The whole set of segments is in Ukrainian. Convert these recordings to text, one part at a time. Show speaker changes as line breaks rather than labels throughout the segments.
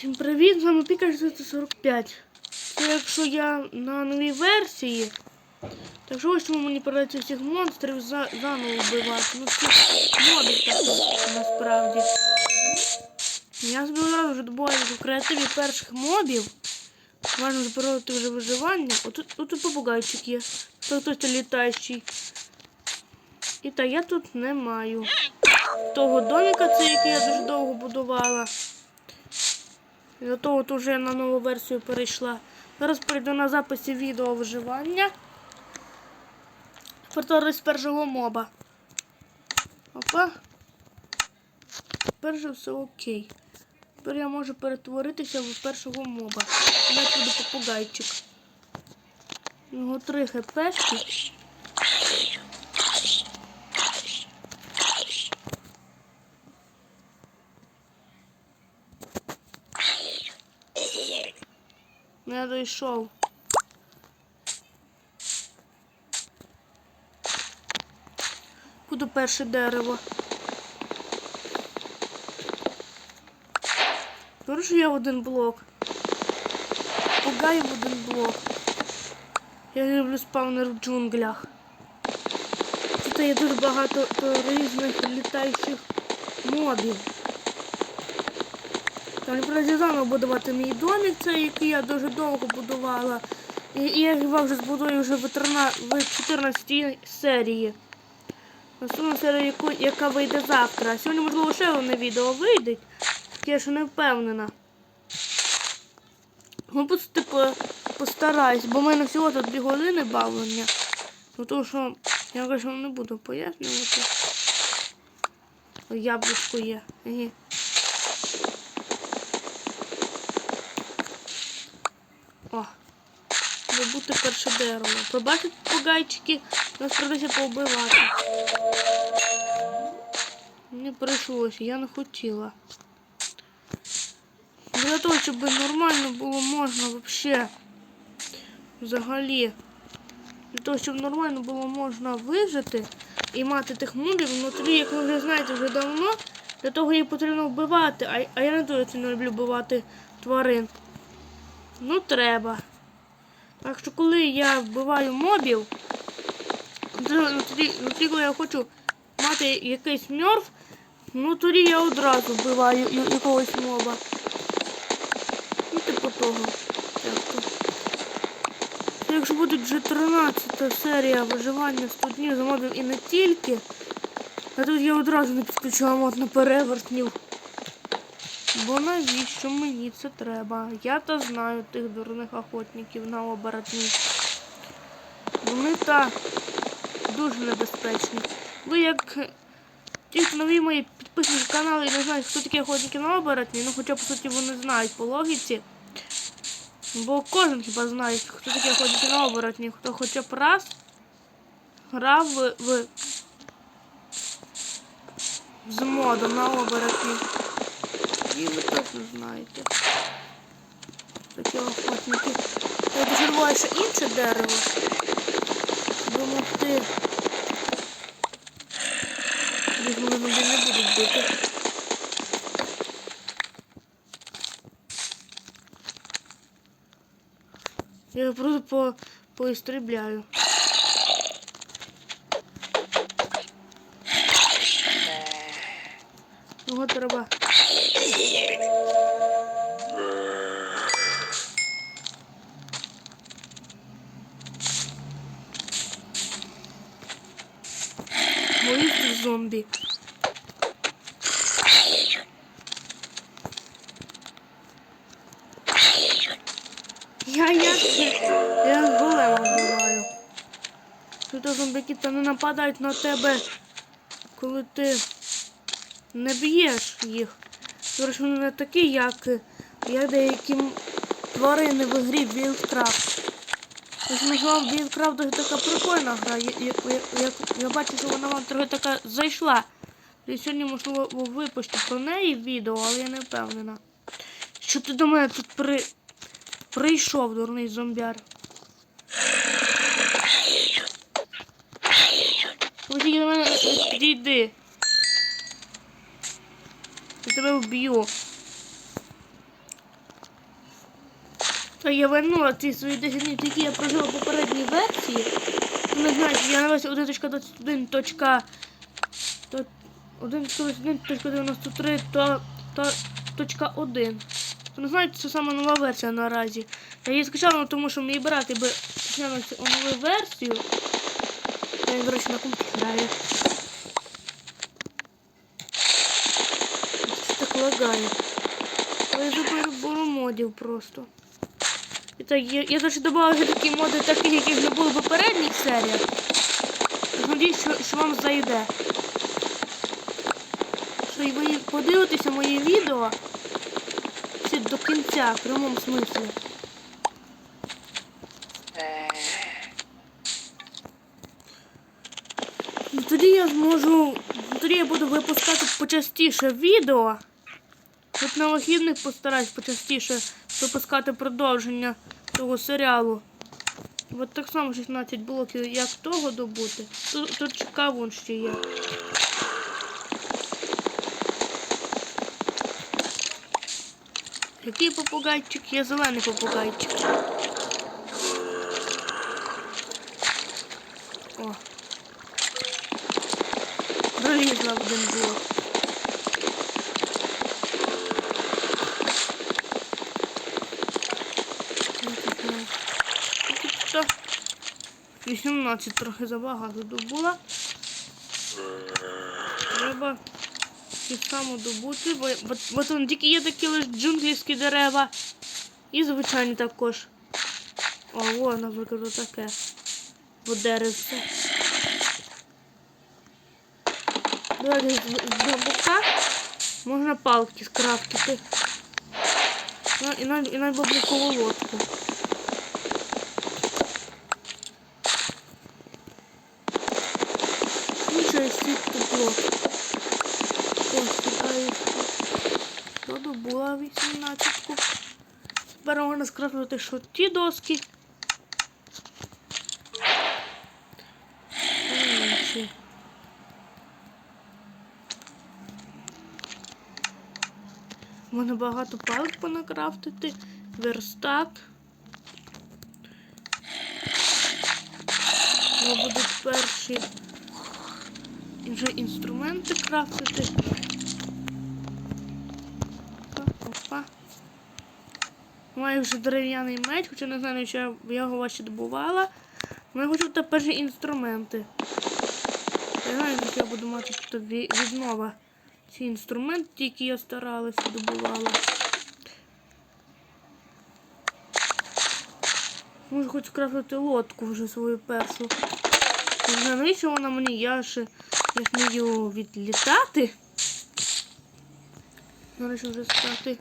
Всім привіт, з вами Пікач 245. Це якщо я на новій версії. Так що ось чому мені придеться всіх монстрів за, заново вбивати. Ну це модів так насправді. Я одразу вже добуваю в креативі перших мобів. Важно запорoti вже виживання. Отут, отут попугайчик є. Тут хтось літаючий. І так, я тут не маю. Того домика, це який я дуже довго будувала. До того тут на нову версію перейшла. Зараз перейду на записі відео виживання. Повторюсь першого моба. Опа. Тепер же все окей. Тепер я можу перетворитися в першого моба. Я буду попугайчик. Нього три хпшки. Я дійшов. Буду перше дерево. Хорошо, я в один блок. Пугаю в один блок. Я люблю спавнер в джунглях. Тут є дуже багато різних літаючих мобів. Заново будувати мій домик, цей, який я дуже довго будувала. І, і я його вже збудую вже в 13 в 14 серії. Наступна серія, яку, яка вийде завтра. Сьогодні, можливо, ще одне відео вийде. Я ще не впевнена. Ну, типу, постараюсь, бо в мене всього тут 2 години бавлення. Ну то що я кажу, не буду пояснювати. Яблучко є. Ага. Забути перше дерево. Пробачить погайчики, нас придеться повбивати. Мені прийшлося, я не хотіла. Для того, щоб нормально було можна вообще взагалі. Для того, щоб нормально було можна вижити і мати тих мобів внутрі, як ви вже знаєте вже давно, для того їх потрібно вбивати, а, а я не дуже сильно люблю вбивати тварин. Ну, треба. Так що коли я вбиваю мобів, то- ну, тоді, ну, коли я хочу мати якийсь мьорф, ну тоді я одразу вбиваю якогось моба. Ну, типу того. Так-то. Якщо буде вже 13 серія виживання 100 днів за мобів і не тільки, а тут я одразу не підключила мод на перевертнів. Бо навіщо мені це треба? Я то знаю тих дурних охотників на оборотні. Вони та дуже небезпечні. Ви як ті нові мої підписники каналу і не знають, хто такі охотники на оборотні, ну хоча по суті вони знають по логіці. Бо кожен хіба знає, хто такі охотники на оборотні, хто хоча б раз грав в, в з модом на оборотні. І ви точно знаєте. Такі охотники. Я доживаю ще інше дерево. Допомогти. Їх мене не будуть бити. Я його просто по, поістрібляю. Його треба. Боїться зомбі. Я це? Я голема вбиваю. Тут зомбіки та не нападають на тебе, коли ти не б'єш їх. Що вони не такі, як, як деякі тварини в грі Wildcraft. Ось назвав Wildcraft дуже така прикольна гра. Я, я, я, я, бачу, що вона вам трохи така зайшла. І сьогодні, можливо, випущу про неї відео, але я не впевнена. Що ти до мене тут при... прийшов, дурний зомбяр? Тільки до мене е, підійди. Я тебе вб'ю. Та я вернула ті свої 10 які я прожила в попередній версії. Не знаєте, я на версії 1.21. то- 1.21.93 то, то точка 1. Ви не знаєте, це саме нова версія наразі. Я її скачала, ну, тому що мій брат би скачав цю нову версію. Я, до речі, на компі граю. Це лагає. Але я заберу модів просто. І так, я, я даже вже такі моди, таких, яких не було в попередніх серіях. Надіюсь, що, що вам зайде. Що і ви подивитеся мої відео всі до кінця, в прямому смислі. Ну, Тоді я зможу. Тоді я буду випускати почастіше відео. От на вихідних постараюсь почастіше випускати продовження того серіалу. От так само 16 блоків, як того добути. Тут, тут кавун ще є. Який попугайчик? Є зелений попугайчик. О. Пролізла в один блок. Та 18 трохи забагато добула. Треба і само добути, бо, бо, бо там тільки є такі лише джунглівські дерева. І звичайні також. О, о, наприклад, отаке. Бо деревце. Давайте з бамбука можна палки скрафтити. Ну, І навіть бамбукову лодку. Ну, через ці тепло. Ось чекаю. Що добула 18-ку. Тепер можна скрафтувати що ті доски. Можна багато палок понакрафтити. Верстак. Це будуть перші вже інструменти крафтити. Опа, опа. Маю вже дерев'яний меч, хоча не знаю, чи я його ще добувала. Ну, я хочу тепер інструменти. Я знаю, як я буду мати тут ві- віднова. Ці інструменти, які я старалася добувала. Можу хоч скрафтити лодку вже свою першу. Не навіщо вона мені, я ж, я вмію відлітати. Нарешті вже стати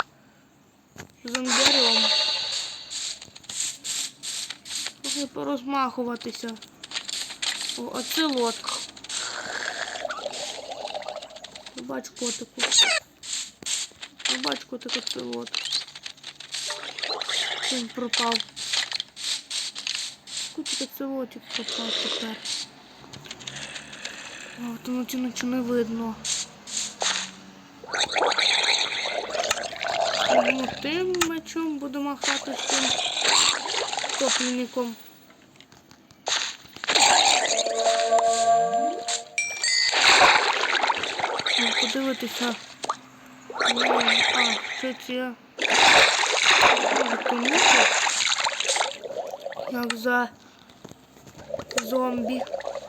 зомбарем. Трохи порозмахуватися. О, а це лодка. Бач котику. Бач котику це лодка. Він пропав. Кучка целотик пропав тепер. О, тому ці ночі не видно. Ну, тим мечом буду махати з тим топливником. Ну, Подивитися. А, це ці. Тому як за зомбі.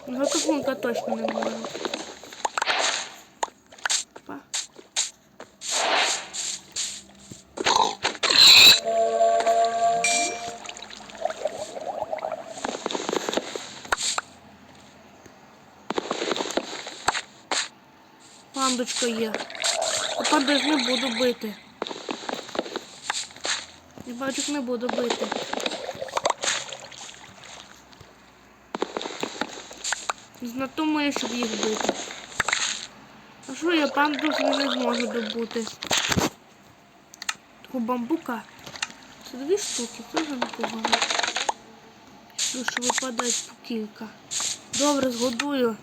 Ну, кахунка точно не можу. Пандочка є. Панду ж не буду бити. Я бачу, не буду бити. Знатомує, щоб їх бити. А що я панду не зможу добути? Такого бамбука. Це дві штуки, вже непогано. Тому що випадають по кілька. Добре, згодую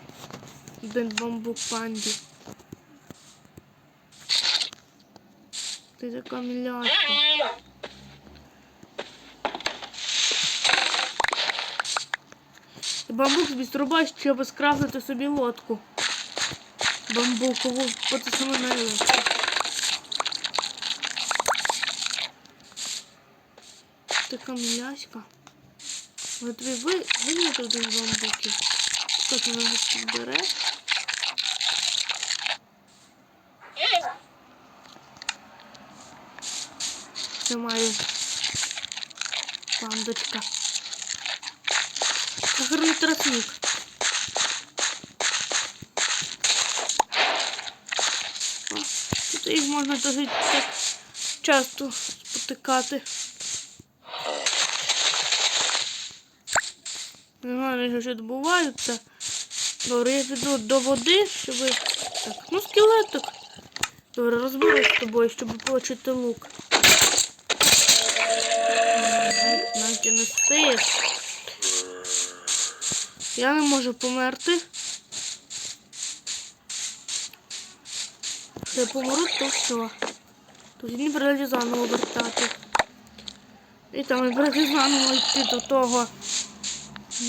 один бамбук панді. ти така мілячка. Бамбук без труба, чтобы скрафтити собі лодку. Бамбукову потисну на лодку. Така мілячка. От ви из бамбуки. Кто-то надо підбере. Це пандочка. Гарний тростник. Тут їх можна досить так часто спотикати. Не знаю, що відбувається. Добре, я піду до води, щоб... Так, ну скелетик. Добре, розберусь з тобою, щоб отримати лук. Навіть не стаєш. Я не можу померти. Якщо я помру, то все. Тоді не прийде заново вертати. І там і прийде заново йти до того.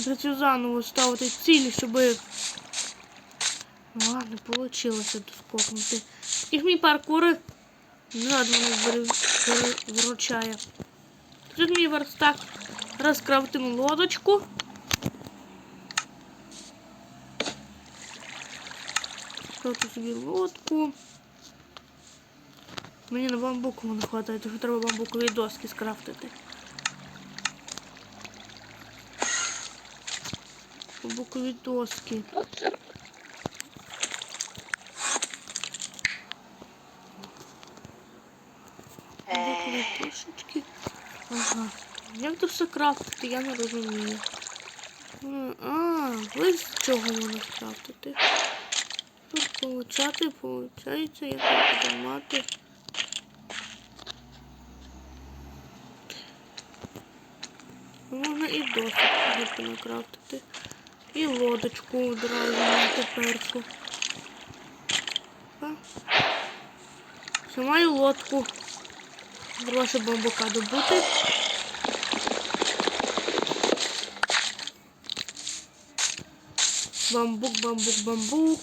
Прийти заново ставити цілі, щоб... Ну ладно, получилося доскокнути. Їх мій паркури не рад мене вир- виручає. Тут мій верстак. Розкрафтимо лодочку. Скрафту собі лодку. Мені на бамбуку не вистачає, тому треба бамбукові доски скрафтити. Бамбукові доски. Бамбукові дошечки. Ага. Як тут все крафтити, я не розумію. А, ви з чого можна скрафтити? Тут получати, получається, як буду мати. Можна і досить накрафтити. І лодочку одразу на теперку. Опа. Все, маю лодку. Гроші бамбука добути. Бамбук, бамбук, бамбук.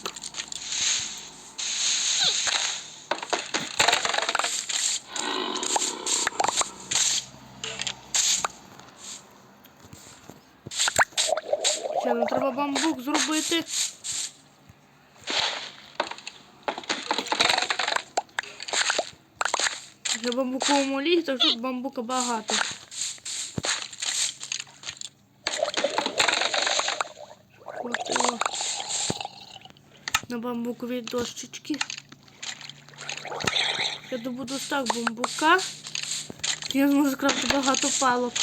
Ще нам треба бамбук зробити. Вже бамбуковому лігі, так тут бамбука багато. На бамбукові дощечки. Я добуду так бамбука. Я зможу скрафти багато палок.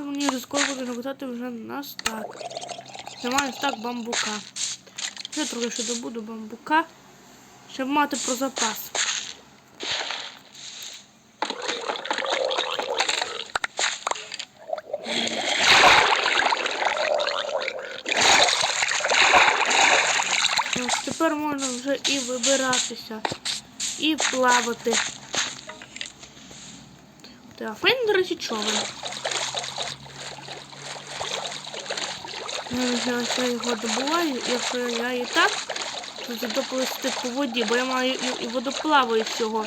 Мені вже вже на стак. Маю стак бамбука. Я трохи ще добуду бамбука, щоб мати про запас. Ось тепер і вибиратися, і плавати. Файн, до речі, човен. Ну, Я його добуваю, якщо я і так, то доплисти по воді, бо я маю і, і водоплаваючого.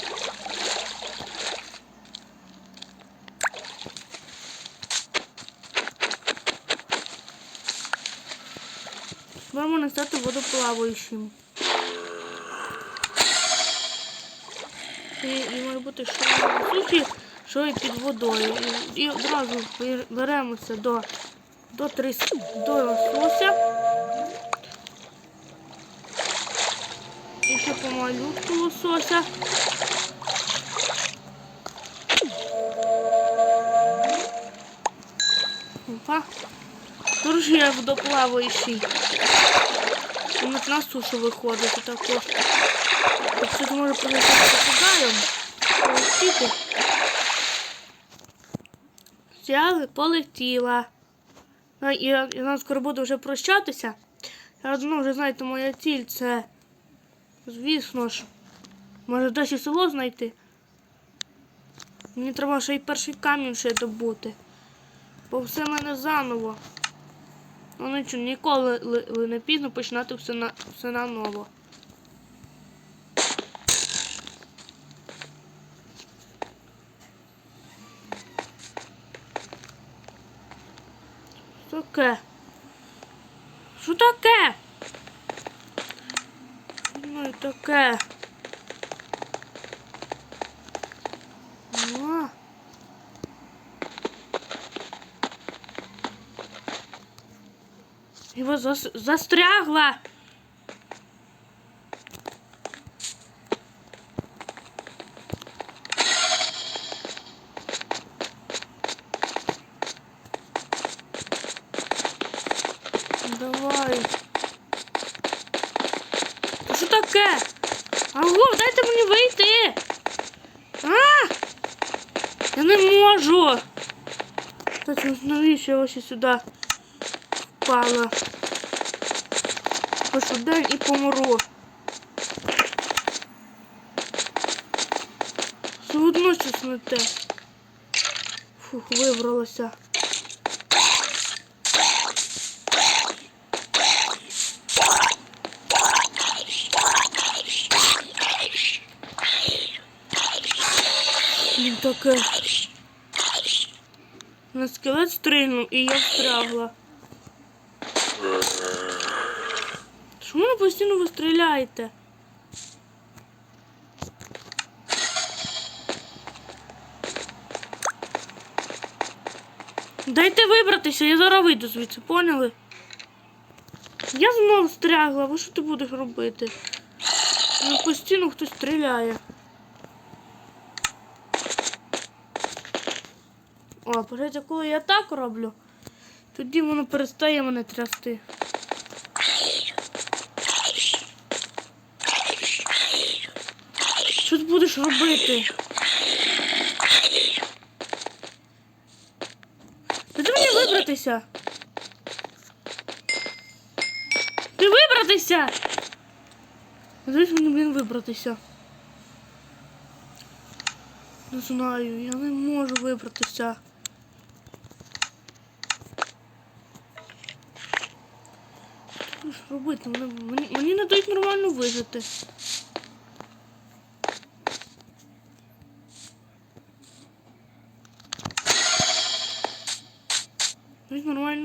Тепер можна стати водоплаваючим. І, і може бути що в суші, що і під водою. І, і одразу беремося до до, трис, до лосося. І ще помалютку лосося. Опа. Тож я водоплаваючий. Він на сушу виходить також. Якщо може прилетіти попугаєм, полетіти. Взяли, полетіла. Ну, і нам скоро буду вже прощатися. Я давно вже знаєте, моя ціль це. Звісно ж. Може далі село знайти. Мені треба ще й перший камінь ще добути. Бо все в мене заново. Ну нічого, ніколи ли- ли не пізно починати все на все наново. Його зас... застрягла. Давай. Та Що таке? Алло, дайте мені вийти. А! Я не можу. Кстати, навіщо я ось сюди впала? Пишу день і помру. Все одно те. Фух, вибралася. Блін, таке. На скелет стрільнув і я встрягла. Чому ви постійно ви стріляєте? Дайте вибратися, я зараз вийду звідси, поняли? Я знову встрягла, ви що ти будеш робити? Ну, постійно хтось стріляє. О, почати, коли я так роблю, тоді воно перестає мене трясти. Ти робити? Дайте мені вибратися. Ти вибратися! Дайте мені, блін, вибратися. Не знаю, я не можу вибратися. Що ж робити? Мені, мені не дають нормально вижити.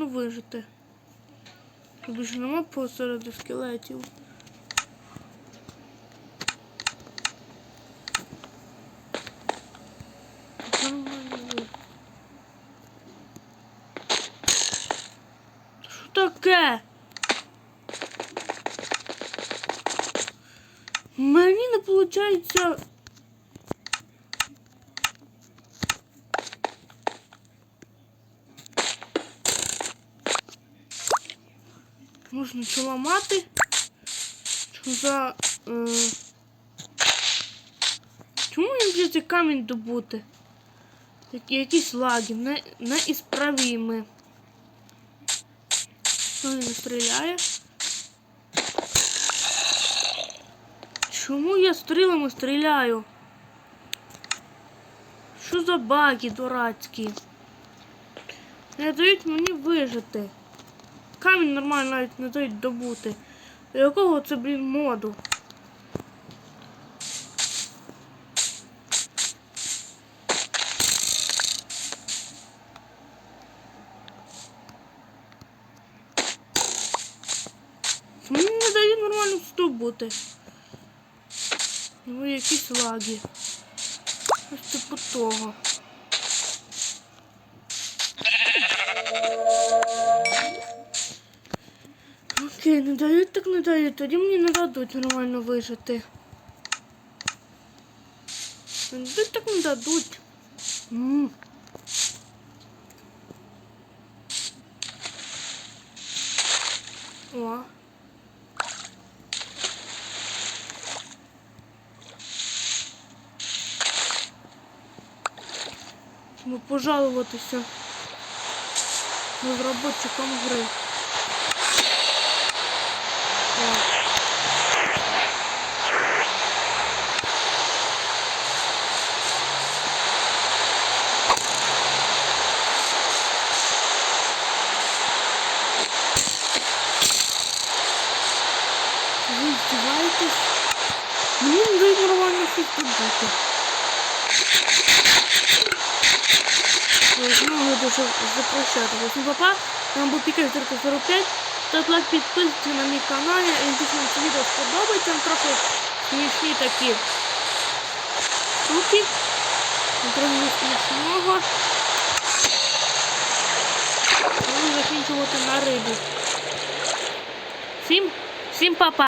Нормально вижити. Ж нема посереду скелетів. Що таке? Мені не виходить. Чи ламати. За. Е... Чому мені взяти камінь добути? Які, якісь лаги, не, неісправімі. Що він не стріляє? Чому я стрілами стріляю? Що за баги дурацькі? Не дають мені вижити. Камінь нормально навіть не дають добути. Якого це, блін, моду? Мені не дають нормально здобути. Ну, якісь лаги. Ось типу того. Окей, не дають, так не дають. Тоді мені не дадуть нормально вижити. Не дадуть, так не дадуть. М. О. Тому пожалуватися розробникам гри. Десь тут бути. Знову дуже запрощатися. Всім папа, нам був Пікер 45. Ставте лайк, підписуйтесь на мій канал. Я надіюсь, вам це відео сподобається. Там трохи смішні такі штуки. Трохи смішного. Буду закінчувати на рибі. Всім, всім папа.